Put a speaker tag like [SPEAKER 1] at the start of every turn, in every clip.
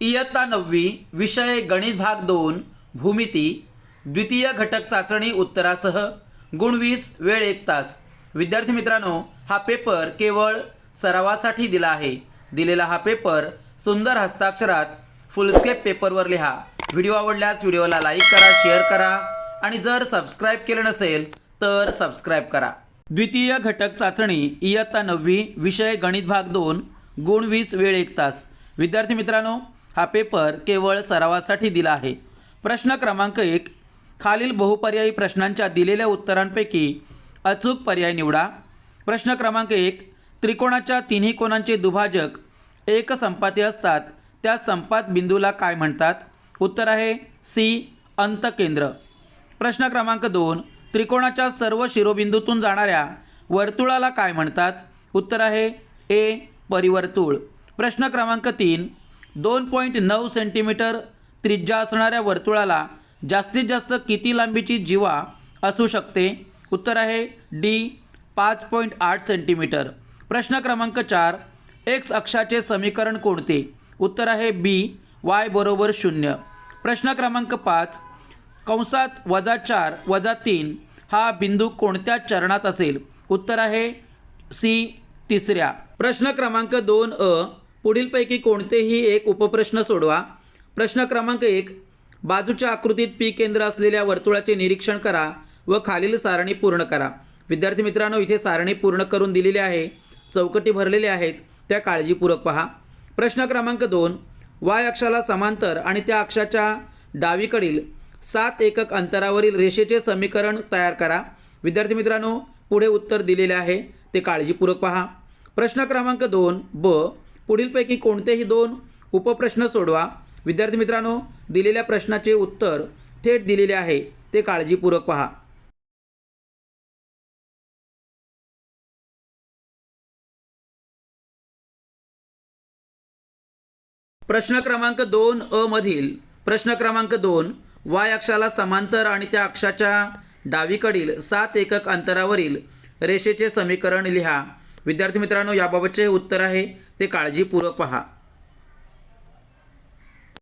[SPEAKER 1] इयत्ता नववी विषय गणित भाग दोन भूमिती द्वितीय घटक चाचणी उत्तरासह गुणवीस वेळ एक तास. विद्यार्थी मित्रांनो हा पेपर केवळ सरावासाठी दिला आहे. दिलेला हा पेपर सुंदर हस्ताक्षरात फुलस्केप पेपरवर लिहा. व्हिडिओ आवडल्यास व्हिडिओला लाईक करा शेअर करा आणि जर सबस्क्राईब केलं नसेल तर सबस्क्राईब करा. द्वितीय घटक चाचणी इयत्ता नववी विषय गणित भाग दोन गुण वीस वेळ एक तास. विद्यार्थी मित्रांनो हा पेपर केवळ सरावासाठी दिला आहे. प्रश्न क्रमांक एक खालील बहुपर्यायी प्रश्नांच्या दिलेल्या उत्तरांपैकी अचूक पर्याय निवडा. प्रश्न क्रमांक एक त्रिकोणाच्या तिन्ही कोणांचे दुभाजक एक संपाती असतात. त्या संपात बिंदूला काय म्हणतात? उत्तर आहे सी अंतकेंद्र. प्रश्न क्रमांक दोन त्रिकोणाच्या सर्व शिरोबिंदूतून जाणाऱ्या वर्तुळाला काय म्हणतात? उत्तर आहे ए परिवर्तुळ. प्रश्न क्रमांक तीन दोन पॉईंट नऊ सेंटीमीटर त्रिज्या असणाऱ्या वर्तुळाला जास्तीत जास्त किती लांबीची जीवा असू शकते? उत्तर आहे डी पाच पॉईंट आठ सेंटीमीटर. प्रश्न क्रमांक चार एक्स अक्षाचे समीकरण कोणते? उत्तर आहे बी वाय बरोबर शून्य. प्रश्न क्रमांक पाच कंसात वजा चार वजा तीन हा बिंदू कोणत्या चरणात असेल? उत्तर आहे सी तिसऱ्या. प्रश्न क्रमांक दोन अ पुढीलपैकी कोणतेही एक उपप्रश्न सोडवा. प्रश्न क्रमांक एक बाजूच्या आकृतीत पी केंद्र असलेल्या वर्तुळाचे निरीक्षण करा व खालील सारणी पूर्ण करा. विद्यार्थी मित्रांनो इथे सारणी पूर्ण करून दिलेली आहे. चौकटी भरलेल्या आहेत. त्या काळजीपूर्वक पहा. प्रश्न क्रमांक दोन वाय अक्षाला समांतर आणि त्या अक्षाच्या डावीकडील सात एकक अंतरावरील रेषेचे समीकरण तयार करा. विद्यार्थी मित्रांनो पुढे उत्तर दिलेले आहे. ते काळजीपूर्वक पहा. प्रश्न क्रमांक दोन ब पुढीलपैकी कोणतेही दोन उपप्रश्न सोडवा. विद्यार्थी मित्रांनो दिलेल्या प्रश्नाचे उत्तर थेट दिलेले आहे. ते काळजीपूर्वक पहा. प्रश्न क्रमांक दोन अ मधील प्रश्न क्रमांक दोन वाय अक्षाला समांतर आणि त्या अक्षाच्या डावीकडील सात एकक अंतरावरील रेषेचे समीकरण लिहा. विद्यार्थी मित्रांनो याबाबतचे उत्तर आहे ते काळजीपूर्वक पहा.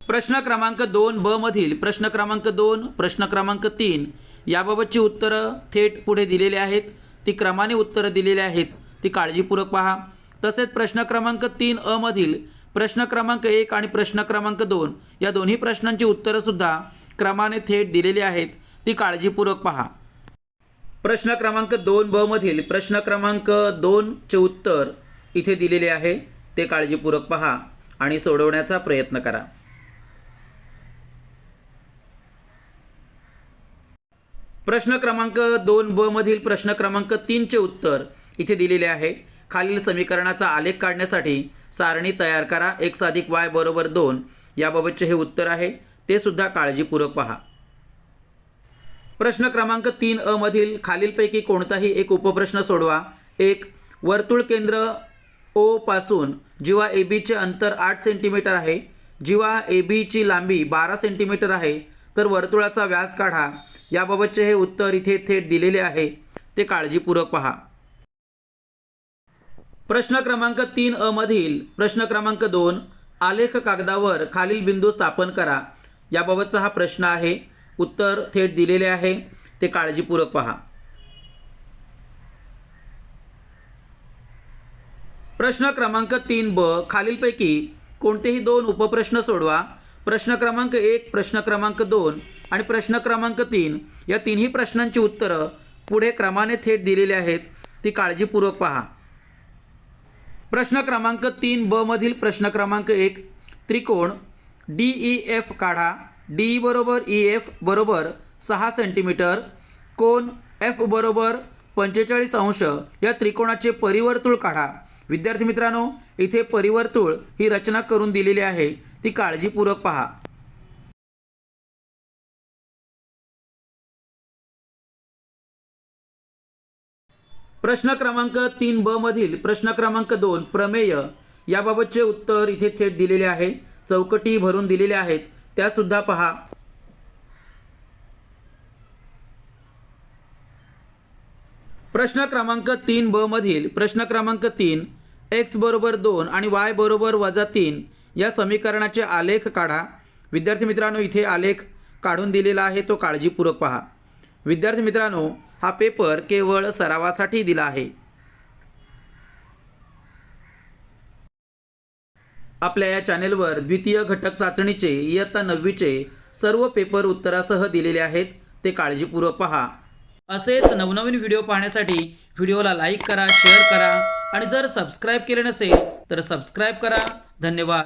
[SPEAKER 1] प्रश्न क्रमांक दोन ब मधील प्रश्न क्रमांक दोन प्रश्न क्रमांक तीन याबाबतची उत्तरं थेट पुढे दिलेली आहेत. ती क्रमाने उत्तरं दिलेली आहेत ती काळजीपूर्वक पहा. तसेच प्रश्न क्रमांक तीन अ मधील प्रश्न क्रमांक एक आणि प्रश्न क्रमांक दोन या दोन्ही प्रश्नांची उत्तरंसुद्धा क्रमाने थेट दिलेली आहेत. ती काळजीपूर्वक पहा. प्रश्न क्रमांक दोन ब मधील प्रश्न क्रमांक दोनचे उत्तर इथे दिलेले आहे. ते काळजीपूर्वक पहा आणि सोडवण्याचा प्रयत्न करा. प्रश्न क्रमांक दोन ब मधील प्रश्न क्रमांक तीनचे उत्तर इथे दिलेले आहे. खालील समीकरणाचा आलेख काढण्यासाठी सारणी तयार करा. एक्स अधिक वाय बरोबर दोन याबाबतचे हे उत्तर आहे. ते सुद्धा काळजीपूर्वक पहा. प्रश्न क्रमांक तीन अ मधील खालीलपैकी कोणताही एक उपप्रश्न सोडवा. एक वर्तुळ केंद्र ओ पासून जीवा ए बीचे अंतर आठ सेंटीमीटर आहे. जीवा ए बीची लांबी बारा सेंटीमीटर आहे. तर वर्तुळाचा व्यास काढा. याबाबतचे हे उत्तर इथे थेट दिलेले आहे. ते काळजीपूर्वक पहा. प्रश्न क्रमांक तीन अ मधील प्रश्न क्रमांक दोन आलेख कागदावर खालील बिंदू स्थापन करा. याबाबतचा हा प्रश्न आहे. उत्तर थेट दिलेले आहे. ते काळजीपूर्वक पहा. प्रश्न क्रमांक तीन ब खालीलपैकी कोणतेही दोन उपप्रश्न सोडवा. प्रश्न क्रमांक एक प्रश्न क्रमांक दोन आणि प्रश्न क्रमांक तीन या तिन्ही प्रश्नांची उत्तरं पुढे क्रमाने थेट दिलेली आहेत. ती काळजीपूर्वक पहा. प्रश्न क्रमांक तीन ब मधील प्रश्न क्रमांक एक त्रिकोण डी ई एफ काढा. डी बरोबर ई एफ बरोबर सहा सेंटीमीटर कोण एफ बरोबर पंचेचाळीस अंश या त्रिकोणाचे परिवर्तुळ काढा. विद्यार्थी मित्रांनो इथे परिवर्तुळ ही रचना करून दिलेली आहे. ती काळजीपूर्वक पहा. प्रश्न क्रमांक तीन ब मधील प्रश्न क्रमांक दोन प्रमेय याबाबतचे उत्तर इथे थेट दिलेले आहे. चौकटी भरून दिलेल्या आहेत. त्यासुद्धा पहा. प्रश्न क्रमांक तीन ब मधील प्रश्न क्रमांक तीन एक्स बरोबर दोन आणि वाय बरोबर वजा तीन या समीकरणाचे आलेख काढा. विद्यार्थी मित्रांनो इथे आलेख काढून दिलेला आहे तो काळजीपूर्वक पहा. विद्यार्थी मित्रांनो हा पेपर केवळ सरावासाठी दिला आहे. आपल्या या चॅनेलवर द्वितीय घटक चाचणीचे इयत्ता नववीचे सर्व पेपर उत्तरासह दिलेले आहेत. ते काळजीपूर्वक पहा. असेच नवनवीन व्हिडिओ पाहण्यासाठी व्हिडिओला लाईक करा शेअर करा आणि जर सबस्क्राईब केले नसेल तर सबस्क्राईब करा. धन्यवाद.